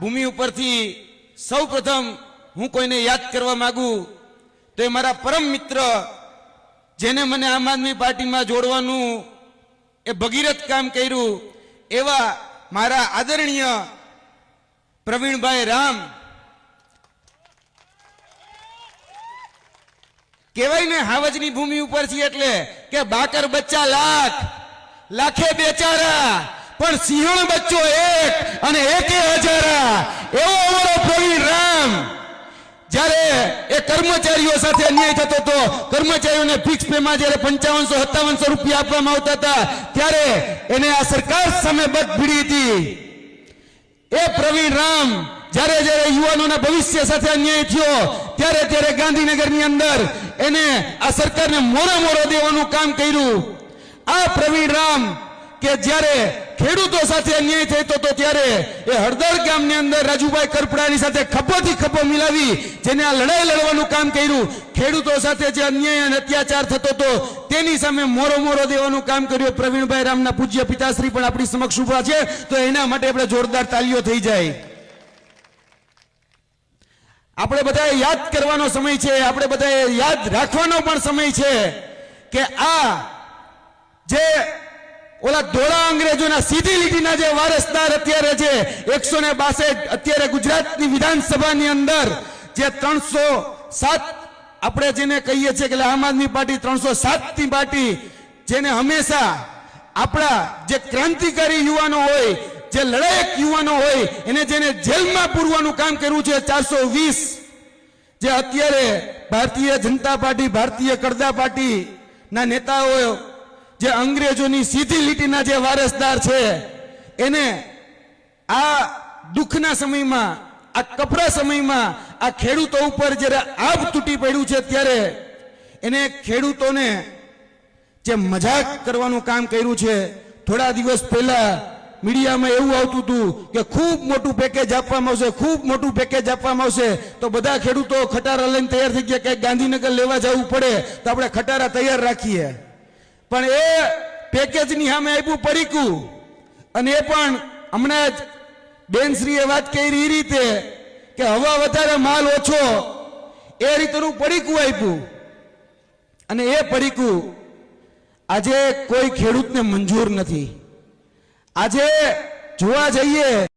ભૂમિ ઉપરથી સૌ પ્રથમ હું કોઈને યાદ કરવા માંગુ, તો એ મારા પરમ મિત્ર, જેને મને આમ આદમી પાર્ટીમાં જોડવાનું એ ભગીરથ કામ કર્યું, એવા મારા આદરણીય પ્રવીણભાઈ રામ. કહેવાય ને હાવજની ભૂમિ ઉપર છીએ એટલે કે બાકર બચ્ચા લાખ, લાખે બેચારા પણ સિંહણ બચ્ચો એક અને એકે હજારા. એવો અમારો પ્રવીણ રામ. જ્યારે એ કર્મચારીઓ સાથે અન્યાય થતો હતો, કર્મચારીઓને ફિક્સ પેમાં જ્યારે પંચાવનસો, સત્તાવનસો રૂપિયા આપવામાં આવતા હતા, ત્યારે એને આ સરકાર સામે બદ ભીડી હતી. એ પ્રવીણ રામ જ્યારે જ્યારે યુવાનોના ભવિષ્ય સાથે અન્યાય થયો, ત્યારે ત્યારે ગાંધીનગરની અંદર એને આ સરકારને મોરો મોરો દેવાનું કામ કર્યું. આ પ્રવીણ રામ કે જ્યારે ખેડૂતો સાથે અન્યાય થતો હતો ત્યારે એ હળદર ગામની અંદર રાજુભાઈ કરપડાની સાથે ખભોથી ખભો મિલાવી જેને આ લડાઈ લડવાનું કામ કર્યું. ખેડૂતો સાથે જે અન્યાય અને અત્યાચાર થતો હતો, તેની સામે મોરો મોરો દેવાનું કામ કર્યું. પ્રવીણભાઈ રામના પૂજ્ય પિતાશ્રી પણ આપણી સમક્ષ ઊભા છે. તો એના માટે આપણે જોરદાર તાલીઓ થઈ જાય. આપણે બધાએ યાદ કરવાનો સમય છે. આપણે બધાએ યાદ રાખવાનો પણ સમય છે કે આ જે ઓલા ધોળા અંગ્રેજોના સીધી લીટીના જે વારસદાર અત્યારે છે એકસો ને બાસઠ અત્યારે ગુજરાતની વિધાનસભાની અંદર જે ત્રણસો સાત આપણે જેને કહીએ છીએ કે આમ આદમી પાર્ટી ત્રણસો સાતની પાર્ટી જેને હંમેશા આપણા જે ક્રાંતિકારી યુવાનો હોય, જે લડાયક યુવાનો હોય, એને જેને જેલમાં પૂરવાનું કામ કર્યું છે ચારસો વીસ, જે અત્યારે ભારતીય જનતા પાર્ટી, ભારતીય કરદા પાર્ટીના નેતાઓ જે અંગ્રેજોની સીધી લીટીના જે વારસદાર છે, એને આ દુઃખના સમયમાં, આ કપરા સમયમાં, આ ખેડૂતો ઉપર જ્યારે આબ તૂટી પડ્યું છે ત્યારે એને ખેડૂતોને જે મજાક કરવાનું કામ કર્યું છે, થોડા દિવસ પહેલા મીડિયામાં એવું આવતું હતું કે ખૂબ મોટું પેકેજ આપવામાં આવશે, ખૂબ મોટું પેકેજ આપવામાં આવશે, તો બધા ખેડૂતો ખટારા લઈને તૈયાર થઈ ગયા કે ગાંધીનગર લેવા જવું પડે, તો આપણે ખટારા તૈયાર રાખીએ. પણ એ પેકેજની સામે આપ્યું પરીકું અને એ પણ હમણાં જ બેનશ્રીએ વાત કરી એ રીતે કે હવા વધારે માલ ઓછો. એ રીતનું પડીકું આપ્યું અને એ પડીકું આજે કોઈ ખેડૂતને મંજૂર નથી. આજે જોવા જઈએ